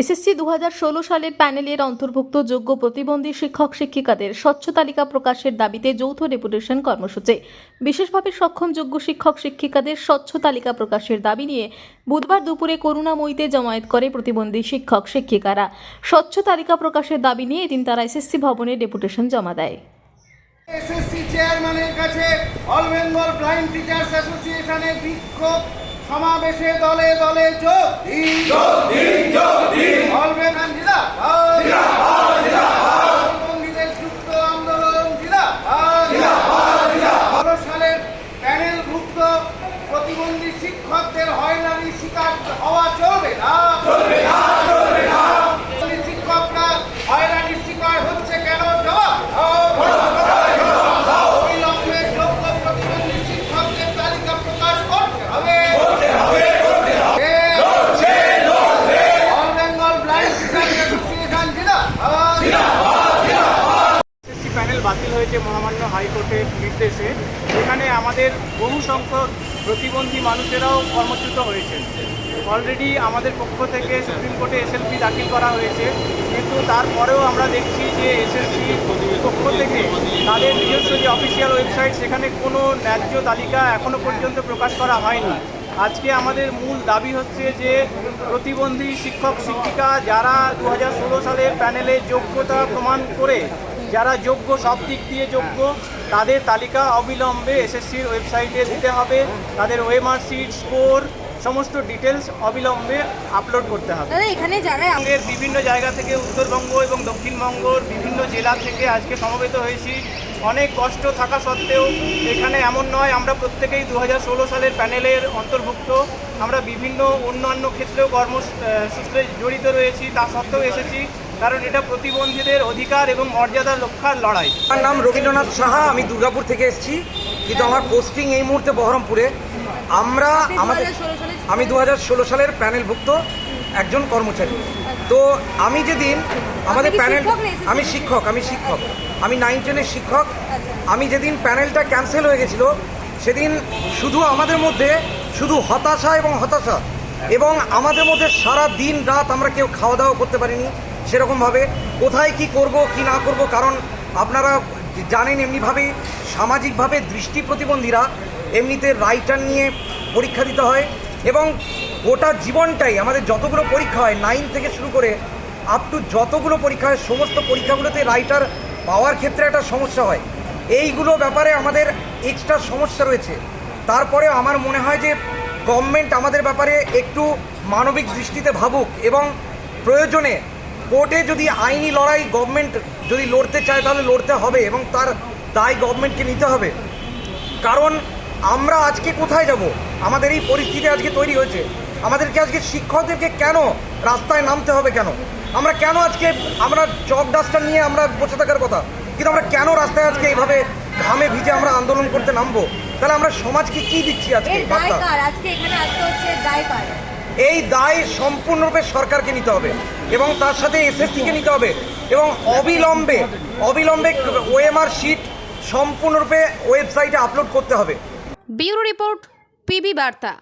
SSC দু সালের প্যানেলের অন্তর্ভুক্ত যোগ্য প্রতিবন্ধী শিক্ষক শিক্ষিকাদের স্বচ্ছ তালিকা প্রকাশের দাবিতে যৌথ ডেপুটেশন কর্মসূচি। বিশেষভাবে সক্ষম যোগ্য শিক্ষক শিক্ষিকাদের স্বচ্ছ তালিকা প্রকাশের দাবি নিয়ে বুধবার দুপুরে করুণাময়ীতে জমায়েত করে প্রতিবন্ধী শিক্ষক শিক্ষিকারা। স্বচ্ছ তালিকা প্রকাশের দাবি নিয়ে এদিন তারা এসএসসি ভবনে ডেপুটেশন জমা দেয়। এসএসসি চেয়ারম্যানের কাছে অল বেঙ্গল ব্লাইন্ড টিচার্স অ্যাসোসিয়েশনের বিক্ষোভ সমাবেশে দলে দলে যোগ দিন। অল বেঙ্গল জেলা প্রতিবন্ধীদের যুক্ত আন্দোলন জেলা ষোলো সালের প্যানেলভুক্ত প্রতিবন্ধী শিক্ষকদের হয়রানি শিকার হওয়া চলবে না। প্রতিবন্ধী শিক্ষকরা হয়রানির শিকার হচ্ছে কেন জবাব দাও। অবিলম্বে যোগ্য প্রতিবন্ধী শিক্ষকদের তালিকা প্রকাশ করতে হবে all Bengal blind teachers association জেলা এসএসসি প্যানেল বাতিল হয়েছে মহামান্য হাইকোর্টের নির্দেশে। এখানে আমাদের বহু সংখ্যক প্রতিবন্ধী মানুষেরাও কর্মচ্যুত হয়েছেন। অলরেডি আমাদের পক্ষ থেকে সুপ্রিম কোর্টে এসএলপি দাখিল করা হয়েছে। কিন্তু তারপরেও আমরা দেখছি যে এসএসসি পক্ষ থেকে তাদের নিজস্ব যে অফিসিয়াল ওয়েবসাইট সেখানে কোনো ন্যায্য তালিকা এখনও পর্যন্ত প্রকাশ করা হয়নি। আজকে আমাদের মূল দাবি হচ্ছে যে প্রতিবন্ধী শিক্ষক শিক্ষিকা যারা দু হাজার ষোলো সালের প্যানেলে যোগ্যতা প্রমাণ করে যারা যোগ্য সব দিক দিয়ে যোগ্য তাদের তালিকা অবিলম্বে এসএসসির ওয়েবসাইটে দিতে হবে। তাদের ওয়েমার সিট স্কোর সমস্ত ডিটেলস অবিলম্বে আপলোড করতে হবে। এখানে যারা পশ্চিমবঙ্গের বিভিন্ন জায়গা থেকে উত্তরবঙ্গ এবং দক্ষিণবঙ্গর বিভিন্ন জেলা থেকে আজকে সমবেত হয়েছি। অনেক কষ্ট থাকা সত্ত্বেও এখানে এমন নয় আমরা প্রত্যেকেই দু হাজার ষোলো সালের প্যানেলের অন্তর্ভুক্ত। আমরা বিভিন্ন অন্যান্য ক্ষেত্রেও কর্মসূত্রে জড়িত রয়েছি তা সত্ত্বেও এসেছি। কারণ এটা প্রতিবন্ধীদের অধিকার এবং মর্যাদার রক্ষার লড়াই। আমার নাম রবীন্দ্রনাথ সাহা আমি দুর্গাপুর থেকে এসেছি। কিন্তু আমার পোস্টিং এই মুহূর্তে বহরমপুরে। আমরা আমাদের 2016 সালে আমি দু হাজার ষোলো সালের প্যানেলভুক্ত একজন কর্মচারী। তো আমি যেদিন আমাদের প্যানেল? আমি শিক্ষক আমি শিক্ষক। আমি নাইন টেনের শিক্ষক। আমি যেদিন প্যানেলটা ক্যান্সেল হয়ে গেছিল সেদিন শুধু আমাদের মধ্যে শুধু হতাশা এবং হতাশা। এবং আমাদের মধ্যে সারা দিন রাত আমরা কেউ খাওয়া দাওয়া করতে পারিনি। সেরকমভাবে কোথায় কি করব, কি না করব, কারণ আপনারা জানেন এমনিভাবেই সামাজিকভাবে দৃষ্টি প্রতিবন্ধীরা এমনিতে রাইটার নিয়ে পরীক্ষা দিতে হয় এবং গোটা জীবনটাই আমাদের যতগুলো পরীক্ষা হয় নাইন থেকে শুরু করে আপ টু যতগুলো পরীক্ষা হয়, সমস্ত পরীক্ষাগুলোতে রাইটার পাওয়ার ক্ষেত্রে একটা সমস্যা হয়। এইগুলো ব্যাপারে আমাদের এক্সট্রা সমস্যা রয়েছে। তারপরে আমার মনে হয় যে গভর্নমেন্ট আমাদের ব্যাপারে একটু মানবিক দৃষ্টিতে ভাবুক এবং প্রয়োজনে কোর্টে যদি আইনি লড়াই গভর্নমেন্ট যদি লড়তে চায় তাহলে লড়তে হবে এবং তার দায় গভর্নমেন্টকে নিতে হবে। কারণ আমরা আজকে কোথায় যাব? আমাদের এই পরিস্থিতি আজকে তৈরি হয়েছে। আমাদেরকে আজকে শিক্ষকদেরকে কেন রাস্তায় নামতে হবে কেন? আমরা কেন আজকে আমরা চক ডাস্টার নিয়ে আমরা বসে থাকার কথা? কিন্তু আমরা কেন রাস্তায় আজকে এইভাবে ঘামে ভিজে আমরা আন্দোলন করতে নামবো? তাহলে আমরা সমাজকে কি দিচ্ছি আজকে আজকে এখানে আসতে হচ্ছে এর দায় কার এই দায় সম্পূর্ণরূপে সরকারকে নিতে হবে এবং তার সাথে এসএসসিকে নিতে হবে এবং অবিলম্বে অবিলম্বে ওএমআর শিট সম্পূর্ণরূপে ওয়েবসাইটে আপলোড করতে হবে। ব্যুরো রিপোর্ট, পিবি বার্তা।